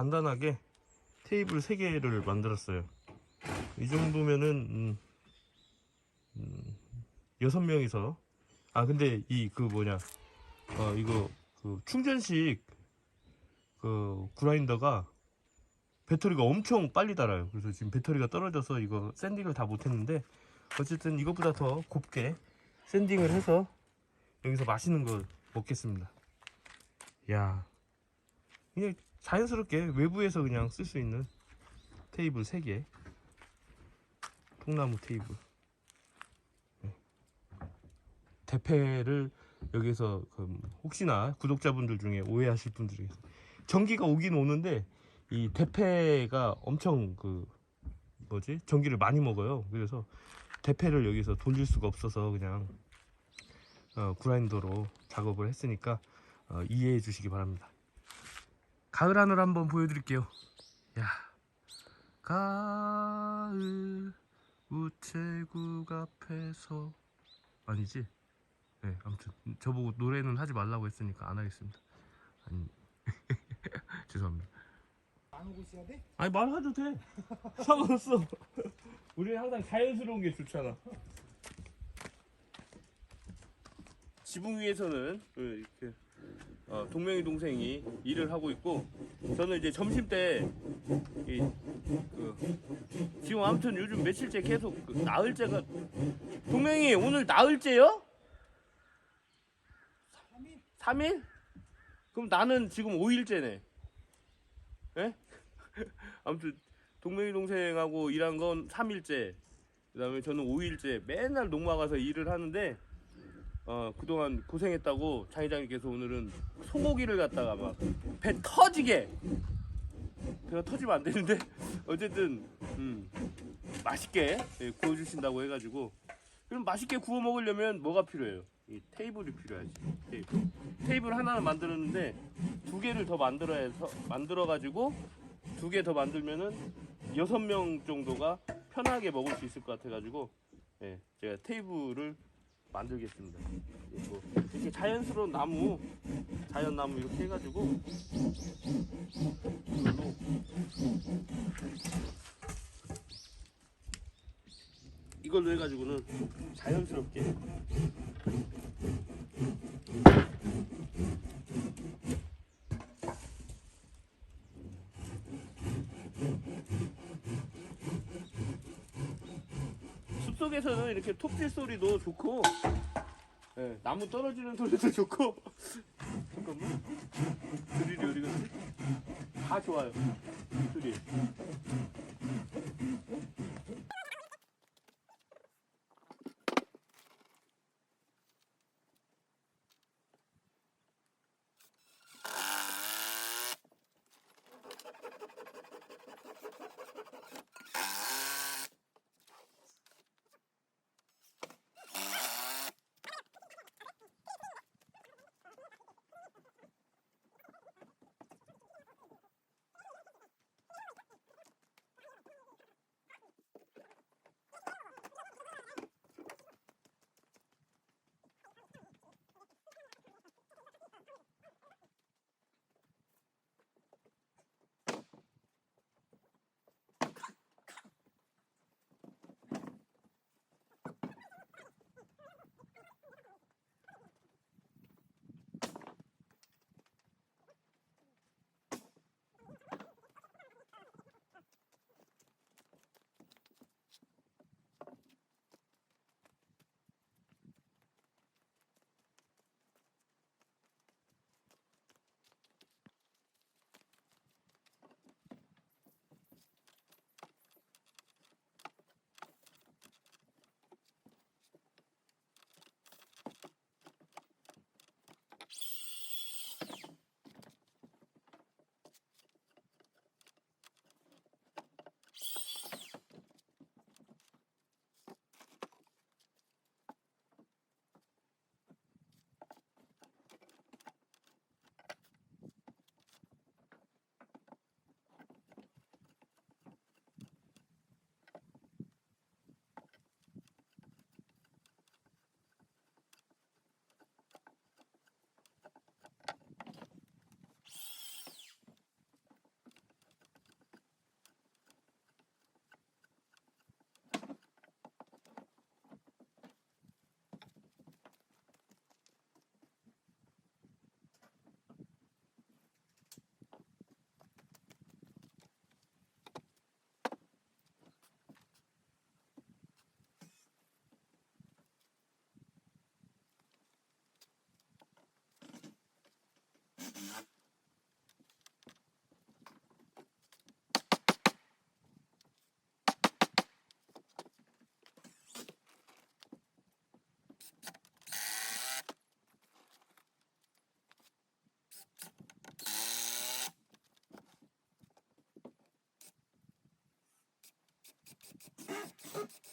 간단하게 테이블 3개를 만들었어요. 이 정도면은 음, 음, 6명이서 아 근데 이 그 뭐냐 어 이거 그 충전식 그 그라인더가 배터리가 엄청 빨리 닳아요. 그래서 지금 배터리가 떨어져서 이거 샌딩을 다 못했는데 어쨌든 이것보다 더 곱게 샌딩을 해서 여기서 맛있는 거 먹겠습니다. 야, 그냥 자연스럽게 외부에서 그냥 쓸 수 있는 테이블 3개. 통나무 테이블. 네. 대패를 여기서 그 혹시나 구독자분들 중에 오해하실 분들이 계세요. 전기가 오긴 오는데 이 대패가 엄청 그 뭐지 전기를 많이 먹어요. 그래서 대패를 여기서 돌릴 수가 없어서 그냥 어, 그라인더로 작업을 했으니까 어, 이해해 주시기 바랍니다. 가을 하늘 한번 보여드릴게요. 야, 가을 우체국 앞에서 아니지? 네, 아무튼 저보고 노래는 하지 말라고 했으니까 안 하겠습니다. 아니, 죄송합니다. 안 오고 있어야 돼? 아니 말해도 돼. 상관없어. 우리 항상 자연스러운 게 좋잖아. 지붕 위에서는 그 이렇게 어, 동명이 동생이 일을 하고 있고 저는 이제 점심 때 이, 그, 지금 아무튼 요즘 며칠째 계속 그 나흘째가 동명이 오늘 나흘째요? 3일? 3일? 그럼 나는 지금 5일째네. 예? 아무튼 동명이 동생하고 일한 건 3일째. 그 다음에 저는 5일째 맨날 농마 가서 일을 하는데 어 그동안 고생했다고 장 회장님께서 오늘은 소고기를 갖다가 막 배 터지게 배가 터지면 안 되는데 어쨌든 음 맛있게 예, 구워주신다고 해가지고 그럼 맛있게 구워 먹으려면 뭐가 필요해요? 이 테이블이 필요하지. 테이블. 테이블 하나는 만들었는데 두 개를 더 만들어야 해서 만들어 가지고 두 개 더 만들면은 여섯 명 정도가 편하게 먹을 수 있을 것 같아 가지고 예, 제가 테이블을 만들겠습니다. 그리고 이렇게 자연스러운 나무, 자연 나무 이렇게 해가지고 이걸로 이걸로 해가지고는 자연스럽게 숲속에서는 이렇게 톱질 소리도 좋고 예, 나무 떨어지는 소리도 좋고. 잠깐만. 드릴이 어디 갔지? 다 좋아요 드릴 you